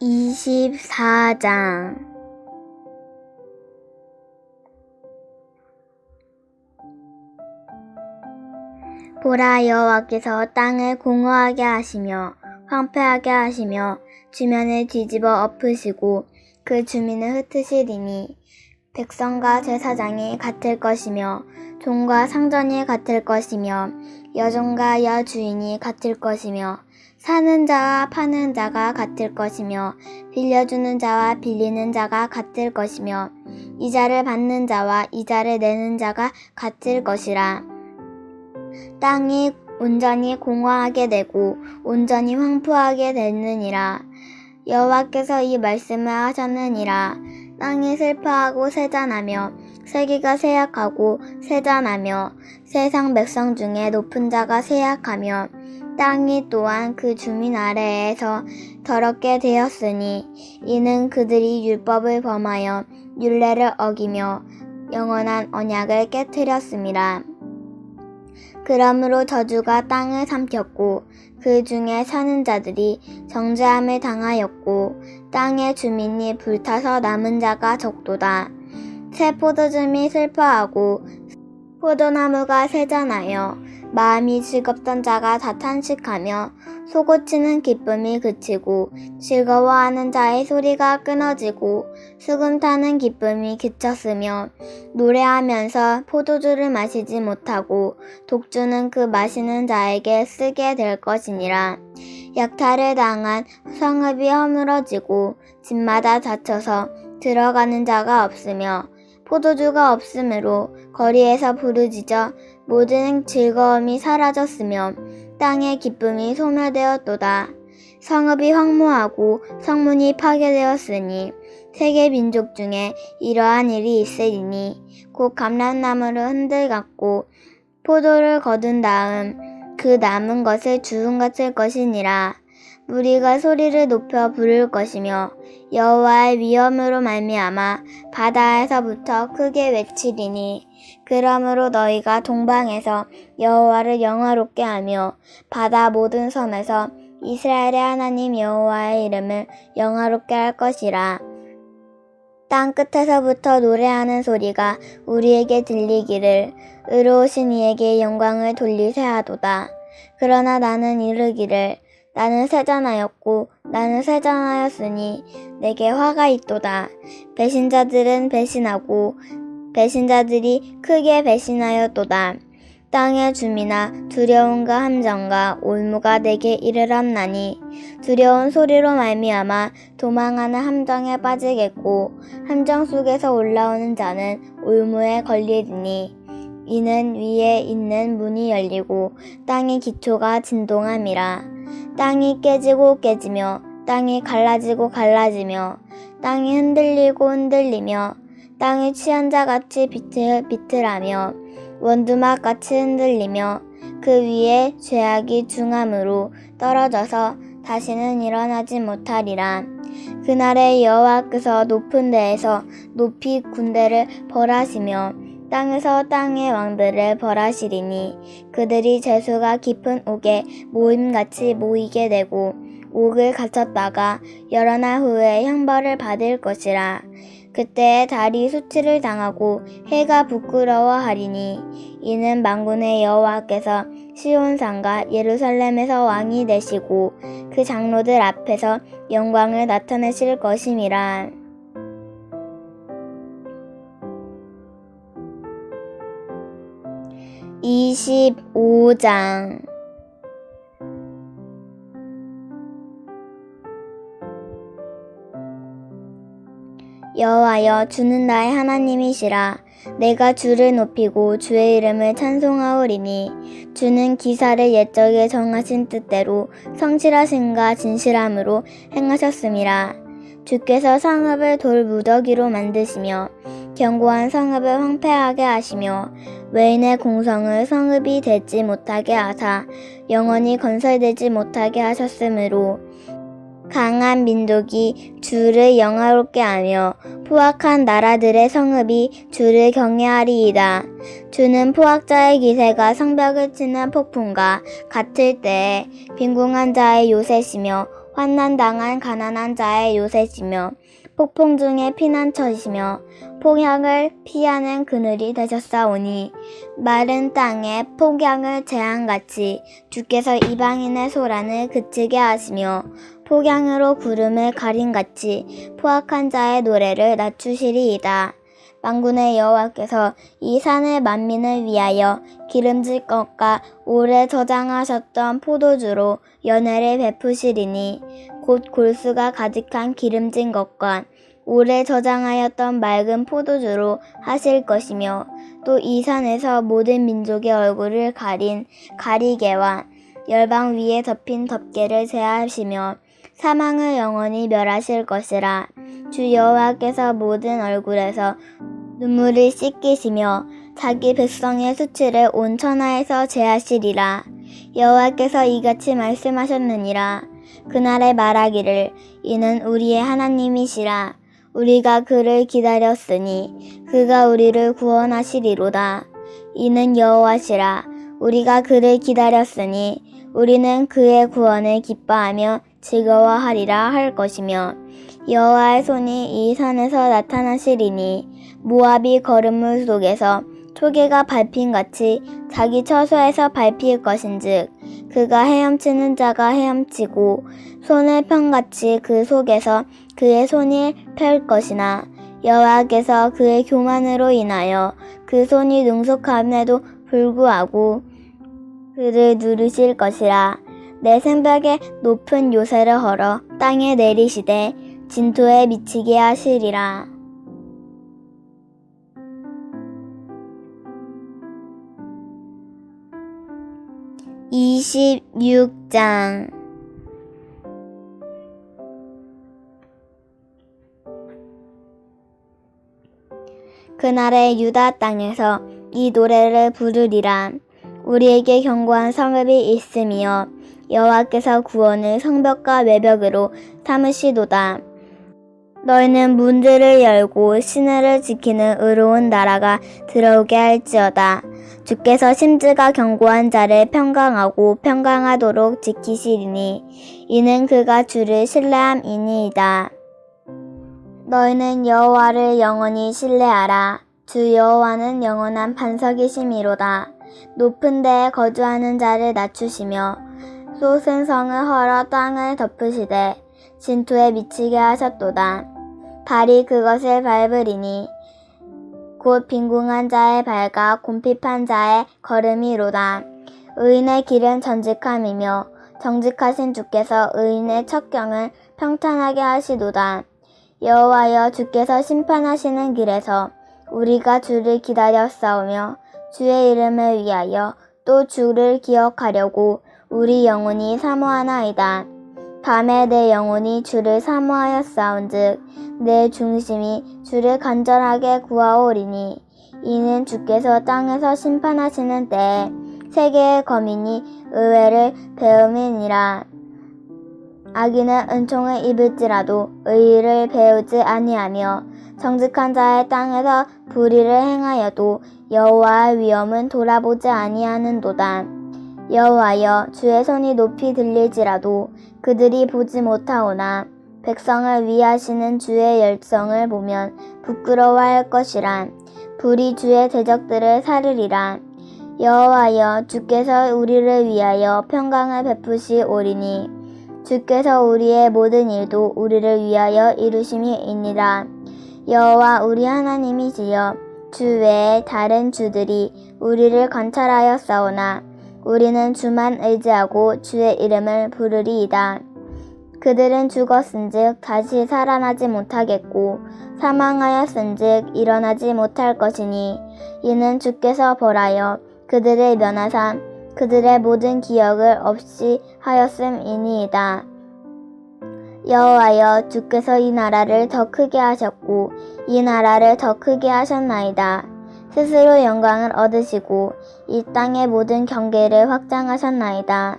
24장. 보라 여호와께서 땅을 공허하게 하시며 황폐하게 하시며 주면을 뒤집어 엎으시고 그 주민을 흩으시리니 백성과 제사장이 같을 것이며 종과 상전이 같을 것이며 여종과 여주인이 같을 것이며 사는 자와 파는 자가 같을 것이며 빌려주는 자와 빌리는 자가 같을 것이며 이자를 받는 자와 이자를 내는 자가 같을 것이라. 땅이 온전히 공허하게 되고 온전히 황폐하게 되느니라. 여호와께서 이 말씀을 하셨느니라. 땅이 슬퍼하고 세잔하며 세계가 쇠약하고 세잔하며 세상 백성 중에 높은 자가 쇠약하며 땅이 또한 그 주민 아래에서 더럽게 되었으니 이는 그들이 율법을 범하여 율례를 어기며 영원한 언약을 깨뜨렸습니다. 그러므로 저주가 땅을 삼켰고 그 중에 사는 자들이 정죄함을 당하였고 땅의 주민이 불타서 남은 자가 적도다. 새 포도즙이 슬퍼하고 포도나무가 세잔하여 마음이 즐겁던 자가 다 탄식하며 소고치는 기쁨이 그치고 즐거워하는 자의 소리가 끊어지고 수금 타는 기쁨이 그쳤으며 노래하면서 포도주를 마시지 못하고 독주는 그 마시는 자에게 쓰게 될 것이니라. 약탈을 당한 성읍이 허물어지고 집마다 닫혀서 들어가는 자가 없으며 포도주가 없으므로 거리에서 부르짖어 모든 즐거움이 사라졌으며 땅의 기쁨이 소멸되었도다. 성읍이 황무하고 성문이 파괴되었으니 세계 민족 중에 이러한 일이 있으리니 곧 감람나무를 흔들갖고 포도를 거둔 다음 그 남은 것을 주운 같을 것이니라. 무리가 소리를 높여 부를 것이며 여호와의 위엄으로 말미암아 바다에서부터 크게 외치리니 그러므로 너희가 동방에서 여호와를 영화롭게 하며 바다 모든 섬에서 이스라엘의 하나님 여호와의 이름을 영화롭게 할 것이라. 땅 끝에서부터 노래하는 소리가 우리에게 들리기를 의로우신 이에게 영광을 돌리세 하도다. 그러나 나는 이르기를 나는 세잔하였고 나는 세잔하였으니 내게 화가 있도다. 배신자들은 배신하고 배신자들이 크게 배신하였도다. 땅의 주민아 두려움과 함정과 올무가 내게 이르렀나니 두려운 소리로 말미암아 도망하는 함정에 빠지겠고 함정 속에서 올라오는 자는 올무에 걸리리니 이는 위에 있는 문이 열리고 땅의 기초가 진동함이라 땅이 깨지고 깨지며 땅이 갈라지고 갈라지며 땅이 흔들리고 흔들리며 땅이 취한 자 같이 비틀 비틀하며 원두막 같이 흔들리며 그 위에 죄악이 중함으로 떨어져서 다시는 일어나지 못하리라. 그날에 여호와께서 높은 데에서 높이 군대를 벌하시며 땅에서 땅의 왕들을 벌하시리니 그들이 재수가 깊은 옥에 모임같이 모이게 되고 옥을 갇혔다가 여러 날 후에 형벌을 받을 것이라. 그때 달이 수치를 당하고 해가 부끄러워하리니 이는 만군의 여호와께서 시온산과 예루살렘에서 왕이 되시고 그 장로들 앞에서 영광을 나타내실 것임이라. 이십장. 여호와여 주는 나의 하나님이시라. 내가 주를 높이고 주의 이름을 찬송하오리니 주는 기사를 옛적에 정하신 뜻대로 성실하심과 진실함으로 행하셨음이라. 주께서 성읍을 돌 무더기로 만드시며 견고한 성읍을 황폐하게 하시며 외인의 공성을 성읍이 되지 못하게 하사 영원히 건설되지 못하게 하셨으므로 강한 민족이 주를 영화롭게 하며 포악한 나라들의 성읍이 주를 경외하리이다. 주는 포악자의 기세가 성벽을 치는 폭풍과 같을 때에 빈궁한 자의 요새시며 환난당한 가난한 자의 요새시며 폭풍 중에 피난처시며 폭약을 피하는 그늘이 되셨사오니 마른 땅에 폭약을 재앙같이 주께서 이방인의 소란을 그치게 하시며 폭양으로 구름을 가린같이 포악한 자의 노래를 낮추시리이다. 만군의 여호와께서 이 산의 만민을 위하여 기름질 것과 오래 저장하셨던 포도주로 연회를 베푸시리니 곧 골수가 가득한 기름진 것과 오래 저장하였던 맑은 포도주로 하실 것이며 또 이 산에서 모든 민족의 얼굴을 가린 가리개와 열방 위에 덮인 덮개를 제하시며 사망을 영원히 멸하실 것이라 주 여호와께서 모든 얼굴에서 눈물을 씻기시며 자기 백성의 수치를 온 천하에서 제하시리라. 여호와께서 이같이 말씀하셨느니라. 그날에 말하기를 이는 우리의 하나님이시라. 우리가 그를 기다렸으니 그가 우리를 구원하시리로다. 이는 여호와시라. 우리가 그를 기다렸으니 우리는 그의 구원을 기뻐하며 즐거워하리라 할 것이며 여호와의 손이 이 산에서 나타나시리니 모압이 걸음물 속에서 초계가 밟힌 같이 자기 처소에서 밟힐 것인즉 그가 헤엄치는 자가 헤엄치고 손을 편같이 그 속에서 그의 손이 펼 것이나 여호와께서 그의 교만으로 인하여 그 손이 능숙함에도 불구하고 그를 누르실 것이라 내 생벽에 높은 요새를 헐어 땅에 내리시되 진토에 미치게 하시리라. 이십육 장 그날의 유다 땅에서 이 노래를 부르리라. 우리에게 견고한 성읍이 있으며 여 호와께서 구원을 성벽과 외벽으로 삼으시도다. 너희는 문들을 열고 시내를 지키는 의로운 나라가 들어오게 할지어다. 주께서 심지가 견고한 자를 평강하고 평강하도록 지키시리니 이는 그가 주를 신뢰함이니이다. 너희는 여호와를 영원히 신뢰하라. 주 여호와는 영원한 반석이심이로다. 높은 데에 거주하는 자를 낮추시며 성을 헐어 땅을 덮으시되 진토에 미치게 하셨도다. 발이 그것을 밟으리니 곧 빈궁한 자의 발과 곰핍한 자의 걸음이로다. 의인의 길은 정직함이며 정직하신 주께서 의인의 척경을 평탄하게 하시도다. 여호와여 주께서 심판하시는 길에서 우리가 주를 기다렸사오며 주의 이름을 위하여 또 주를 기억하려고 우리 영혼이 사모하나이다. 밤에 내 영혼이 주를 사모하였사온즉 내 중심이 주를 간절하게 구하오리니 이는 주께서 땅에서 심판하시는 때에 세계의 거민이 의회를 배움이니라. 악인은 은총을 입을지라도 의의를 배우지 아니하며 정직한 자의 땅에서 불의를 행하여도 여호와의 위엄은 돌아보지 아니하는도다. 여호와여 주의 손이 높이 들릴지라도 그들이 보지 못하오나 백성을 위하시는 주의 열성을 보면 부끄러워할 것이라. 불이 주의 대적들을 사르리라. 여호와여 주께서 우리를 위하여 평강을 베푸시오리니 주께서 우리의 모든 일도 우리를 위하여 이루심이니라 여호와 우리 하나님이시여 주 외에 다른 주들이 우리를 관찰하였사오나 우리는 주만 의지하고 주의 이름을 부르리이다. 그들은 죽었은즉 다시 살아나지 못하겠고 사망하였은즉 일어나지 못할 것이니 이는 주께서 벌하여 그들을 면하사 그들의 모든 기억을 없이 하였음이니이다. 여호와여 주께서 이 나라를 더 크게 하셨고 이 나라를 더 크게 하셨나이다. 스스로 영광을 얻으시고 이 땅의 모든 경계를 확장하셨나이다.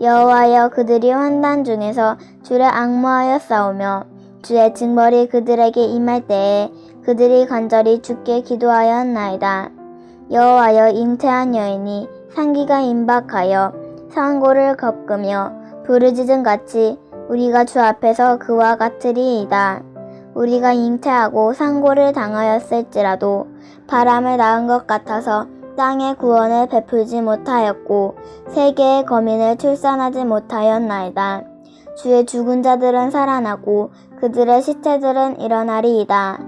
여호와여 그들이 환난 중에서 주를 악모하여 싸우며 주의 징벌이 그들에게 임할 때에 그들이 간절히 주께 기도하였나이다. 여호와여 잉태한 여인이 상기가 임박하여 상고를 겪으며 부르짖음 같이 우리가 주 앞에서 그와 같으리이다. 우리가 잉태하고 상고를 당하였을지라도 바람을 낳은 것 같아서 땅의 구원을 베풀지 못하였고 세계의 거민을 출산하지 못하였나이다. 주의 죽은 자들은 살아나고 그들의 시체들은 일어나리이다.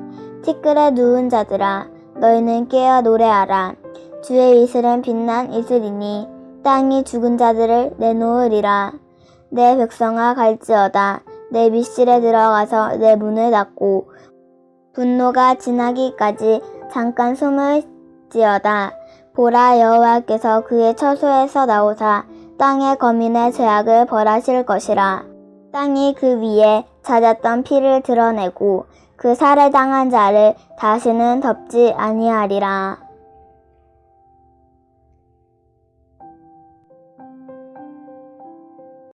티끌에 누운 자들아 너희는 깨어 노래하라. 주의 이슬은 빛난 이슬이니 땅이 죽은 자들을 내놓으리라. 내 백성아 갈지어다. 내密실에 들어가서 내 문을 닫고 분노가 지나기까지 잠깐 숨을 지어다. 보라 여호와께서 그의 처소에서 나오사 땅의 거민의 죄악을 벌하실 것이라. 땅이 그 위에 잦았던 피를 드러내고 그 살해당한 자를 다시는 덮지 아니하리라.